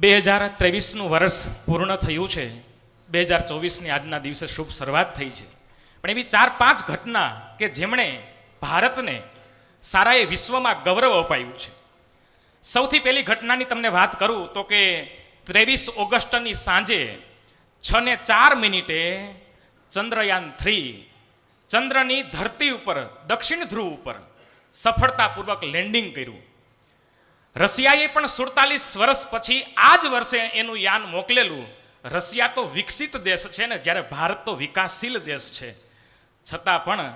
બે હજાર ત્રેવીસનું વર્ષ પૂર્ણ થયું છે. બે હજાર ચોવીસની આજના દિવસે શુભ શરૂઆત થઈ છે. પણ એવી ચાર પાંચ ઘટના કે જેમણે ભારતને સારાએ વિશ્વમાં ગૌરવ અપાયું છે. સૌથી પહેલી ઘટનાની તમને વાત કરું તો કે ત્રેવીસ ઓગસ્ટની સાંજે છ ને ચાર મિનિટે ચંદ્રયાન થ્રી ચંદ્રની ધરતી ઉપર, દક્ષિણ ધ્રુવ ઉપર સફળતાપૂર્વક લેન્ડિંગ કર્યું. રશિયાએ પણ સુડતાલીસ વર્ષ પછી આ જ વર્ષે એનું યાન મોકલેલું. રશિયા તો વિકસિત દેશ છે ને, જ્યારે ભારત તો વિકાસશીલ દેશ છે. છતાં પણ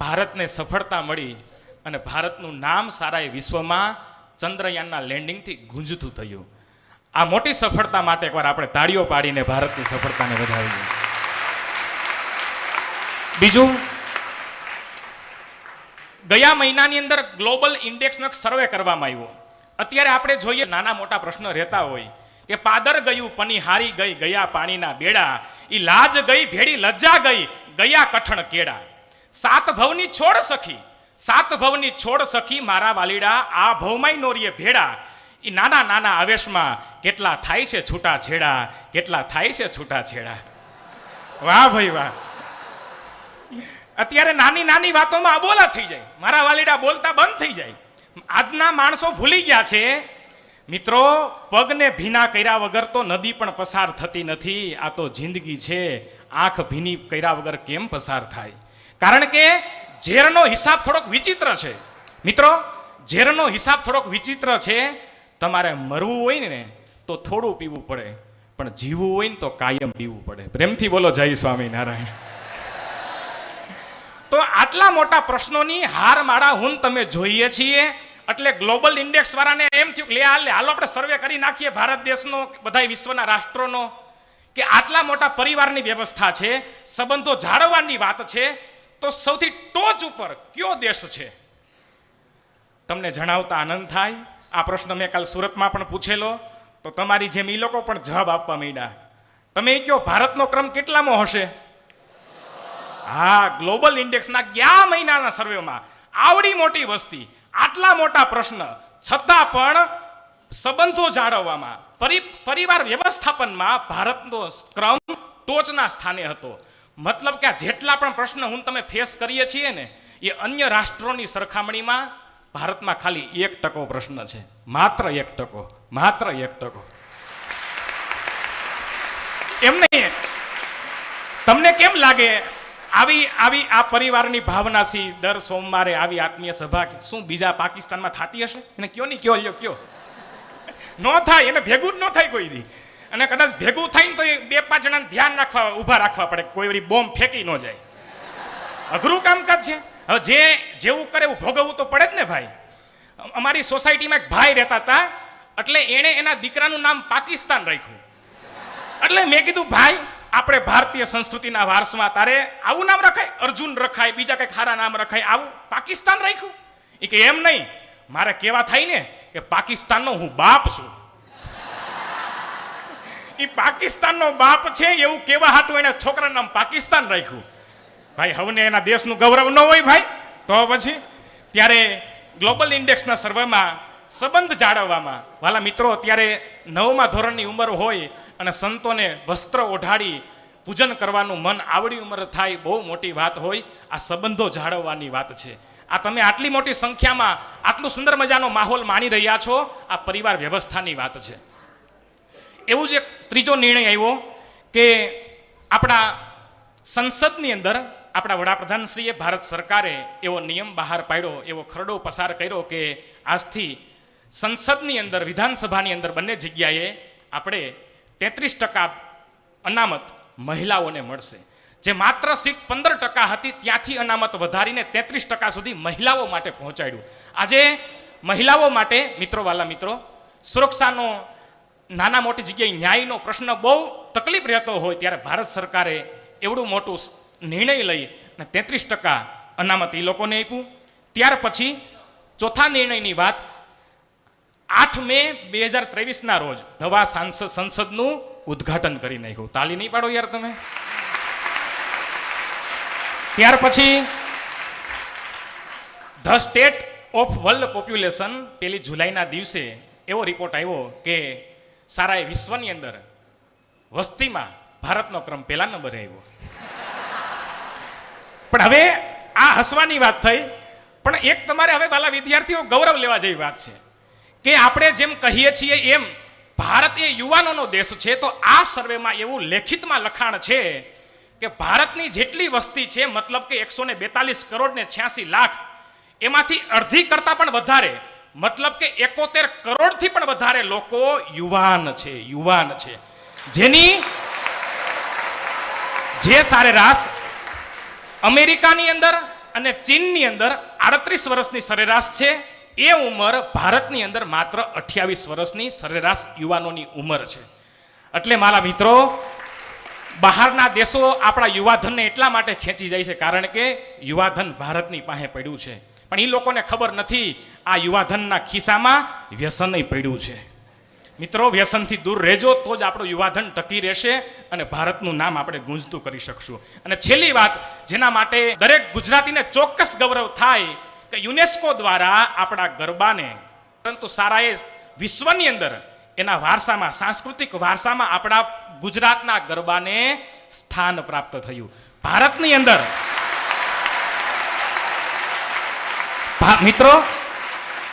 ભારતને સફળતા મળી અને ભારતનું નામ સારાએ વિશ્વમાં ચંદ્રયાનના લેન્ડિંગથી ગુંજતું થયું. આ મોટી સફળતા માટે એકવાર આપણે તાળીઓ પાડીને ભારતની સફળતાને વધાવીએ. બીજું, ગયા મહિનાની અંદર ગ્લોબલ ઇન્ડેક્સનો સર્વે કરવામાં આવ્યો. અત્યારે આપણે જોઈએ નાના મોટા પ્રશ્ન રહેતા હોય કે પાદર ગયું પની હારી ગઈ, ગયા પાણીના બેડા, ઈ લાજ ગઈ ભેડી લજ્જા ગઈ, ગયા કઠણ કેડા સાત ભવની છોડ સખી, સાત ભવની છોડ સખી મારા વાલીડા, આ ભવમાય નોરીએ ભેડા એ નાના નાના આવેશમાં કેટલા થાય છે છૂટા છેડા, કેટલા થાય છે છૂટા છેડા. વાહ ભાઈ વાહ. અત્યારે નાની નાની વાતોમાં અબોલા થઈ જાય. મારા વાલીડા બોલતા બંધ થઈ જાય. આજના માણસો ભૂલી ગયા છે. મિત્રો, પગને ભીના કર્યા વગર તો નદી પણ પસાર થતી નથી. આ તો જિંદગી છે. આંખ ભીની કર્યા વગર કેમ પસાર થાય? કારણ કે ઝેરનો હિસાબ થોડોક વિચિત્ર છે. મિત્રો, ઝેરનો હિસાબ થોડોક વિચિત્ર છે. તમારે મરવું હોય ને, તો થોડું પીવું પડે. પણ જીવવું હોય ને, તો કાયમ પીવું પડે. પ્રેમથી બોલો, જય સ્વામિનારાયણ. તો આટલા મોટા પ્રશ્નોની હાર માળા હું તમે જોઈએ છીએ. એટલે ગ્લોબલ ઇન્ડેક્સ વાળાને એમ થયું લે હાલ હાલો આપણે સર્વે કરી નાખીએ ભારત દેશનો બધા વિશ્વના રાષ્ટ્રોનો, કે આટલા મોટા પરિવારની વ્યવસ્થા છે, સંબંધો જાળવવાની વાત છે, તો સૌથી ટોચ ઉપર કયો દેશ છે? તમને જણાવતા આનંદ થાય. આ પ્રશ્ન મેં કાલ સુરતમાં પણ પૂછેલો. તો તમારી જેમ એ લોકો પણ જવાબ આપવા માંડ્યા. તમે કહો ભારતનો ક્રમ કેટલામો હશે? હા, ગ્લોબલ ઇન્ડેક્સના ગયા મહિનાના સર્વેમાં આવડી મોટી વસ્તી, આટલા મોટા પ્રશ્ન, છતાં પણ સંબંધો જાળવવામાં, પરિ, પરિવાર વ્યવસ્થાપનમાં ભારતનો ક્રમ ટોચના સ્થાને હતો. મતલબ કે આ જેટલા પણ પ્રશ્ન હું તમે ફેસ કરીએ છીએ ને, એ અન્ય રાષ્ટ્રોની સરખામણીમાં ભારતમાં ખાલી એક ટકો પ્રશ્ન છે. માત્ર એક ટકો, માત્ર એક ટકો. એમ નહીં તમને કેમ લાગે આવી આવી આ પરિવારની ભાવનાથી દર સોમવારે આવી આત્મીય સભા શું બીજા પાકિસ્તાનમાં થતી હશે? એને કયો નહીં કયો લ્યો, કયો? ન થાય, એને ભેગું જ ન થાય કોઈ દી. અને કદાચ ભેગું થાય ને તો એ બે પાંચ જણાને ધ્યાન રાખવા, ઊભા રાખવા પડે, કોઈ વળી બોમ્બ ફેંકી ન જાય. અઘરું કામકાજ છે. હવે જે જેવું કરે એવું ભોગવવું તો પડે જ ને ભાઈ. અમારી સોસાયટીમાં એક ભાઈ રહેતા હતા, એટલે એણે એના દીકરાનું નામ પાકિસ્તાન રાખ્યું. એટલે મેં કીધું, ભાઈ, આપણે ભારતીય સંસ્કૃતિના વારસમાં તારે આવું નામ રખાય? અર્જુન રખાય, બીજા કંઈક ખારા નામ રખાય, આવું પાકિસ્તાન રાખ્યું? એ કે, એમ નહીં. મારે કેવા થાય ને કે પાકિસ્તાનનો હું બાપ છું. એ પાકિસ્તાનનો બાપ છે, એવું કેવા હાટું એને છોકરાનું નામ પાકિસ્તાન રાખ્યું? ભાઈ હવે એના દેશનું ગૌરવ ન હોય ભાઈ, તો પછી? ત્યારે ગ્લોબલ ઇન્ડેક્સના સર્વેમાં સંબંધ જાળવવામાં, વાલા મિત્રો, અત્યારે નવમા ધોરણની ઉંમર હોય અને સંતોને વસ્ત્ર ઓઢાડી પૂજન કરવાનું મન આવડી ઉંમર થાય બહુ મોટી વાત હોય. આ સંબંધો જાળવવાની વાત છે. આ તમે આટલી મોટી સંખ્યામાં આટલું સુંદર મજાનો માહોલ માણી રહ્યા છો, આ પરિવાર વ્યવસ્થાની વાત છે. એવું જ એક ત્રીજો નિર્ણય આવ્યો કે આપણા સંસદની અંદર આપણા વડાપ્રધાનશ્રીએ ભારત સરકારે એવો નિયમ બહાર પાડ્યો, એવો ખરડો પસાર કર્યો કે આજથી સંસદની અંદર, વિધાનસભાની અંદર બંને જગ્યાએ આપણે તેત્રીસ ટકા અનામત મહિલાઓને મળશે. જે માત્ર સીટ પંદર ટકા હતી, ત્યાંથી અનામત વધારીને તેત્રીસ ટકા સુધી મહિલાઓ માટે પહોંચાડ્યું. આજે મહિલાઓ માટે, મિત્રો, વાલા મિત્રો, સુરક્ષાનો નાના મોટી જગ્યાએ ન્યાયનો પ્રશ્ન બહુ તકલીફ રહેતો હોય ત્યારે ભારત સરકારે એવડું મોટું નિર્ણય લઈ અને તેત્રીસ ટકા અનામત એ લોકોને આપ્યું. ત્યાર પછી ચોથા નિર્ણયની વાત આઠ મે બે હજાર ત્રેવીસના રોજ નવા સાંસદ સંસદનું ઉદ્ઘાટન કરી નાખ્યું. તાલી નહીં પાડો યાર તમે. ત્યાર પછી the state of world population પેલી જુલાઈના દિવસે એવો રિપોર્ટ આવ્યો કે સારાએ વિશ્વની અંદર વસ્તીમાં ભારતનો ક્રમ પહેલા નંબરે આવ્યો. પણ હવે આ હસવાની વાત થઈ. પણ એક તમારે હવે વાલા વિદ્યાર્થીઓ ગૌરવ લેવા જેવી વાત છે. કે આપણે જેમ કહીએ છીએ એમ ભારત એ યુવાનોનો દેશ છે, તો આ સર્વેમાં એવું લેખિતમાં લખાણ છે કે ભારતની જેટલી વસ્તી છે, મતલબ કે એકસો ને બેતાલીસ કરોડ ને છ્યાસી લાખ, એમાંથી અડધી કરતા પણ વધારે, મતલબ કે એકોતેર કરોડથી પણ વધારે લોકો યુવાન છે યુવાન છે. જેની જે સરેરાશ અમેરિકાની અંદર અને ચીનની અંદર આડત્રીસ વર્ષની સરેરાશ છે એ ઉંમર ભારતની અંદર માત્ર અઠ્યાવીસ વર્ષની સરેરાશ યુવાનોની ઉંમર છે. એટલે મારા મિત્રો, બહારના દેશો આપણા યુવાધનને એટલા માટે ખેંચી જાય છે કારણ કે યુવાધન ભારતની પાસે પડ્યું છે. પણ એ લોકોને ખબર નથી આ યુવાધનના ખિસ્સામાં વ્યસનય પડ્યું છે. મિત્રો, વ્યસનથી દૂર રહેજો, તો જ આપણું યુવાધન ટકી રહેશે અને ભારતનું નામ આપણે ગુંજતું કરી શકશું. અને છેલ્લી વાત, જેના માટે દરેક ગુજરાતીને ચોક્કસ ગૌરવ થાય કે યુનેસ્કો દ્વારા આપણા ગરબાને, પરંતુ સારાએ વિશ્વની અંદર એના વારસામાં, સાંસ્કૃતિક વારસામાં આપણા ગુજરાતના ગરબાને સ્થાન પ્રાપ્ત થયું. ભારતની અંદર મિત્રો,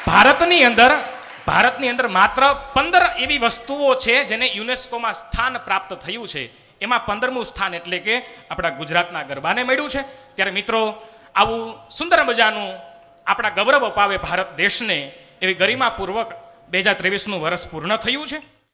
ભારતની અંદર ભારતની અંદર માત્ર પંદર એવી વસ્તુઓ છે જેને યુનેસ્કોમાં સ્થાન પ્રાપ્ત થયું છે. એમાં પંદરમું સ્થાન એટલે કે આપણા ગુજરાતના ગરબાને મળ્યું છે. ત્યારે મિત્રો, આવું સુંદર મજાનું આપણા ગૌરવ અપાવે ભારત દેશને એવી ગરિમાપૂર્વક બે હજાર ત્રેવીસનું વર્ષ પૂર્ણ થયું છે.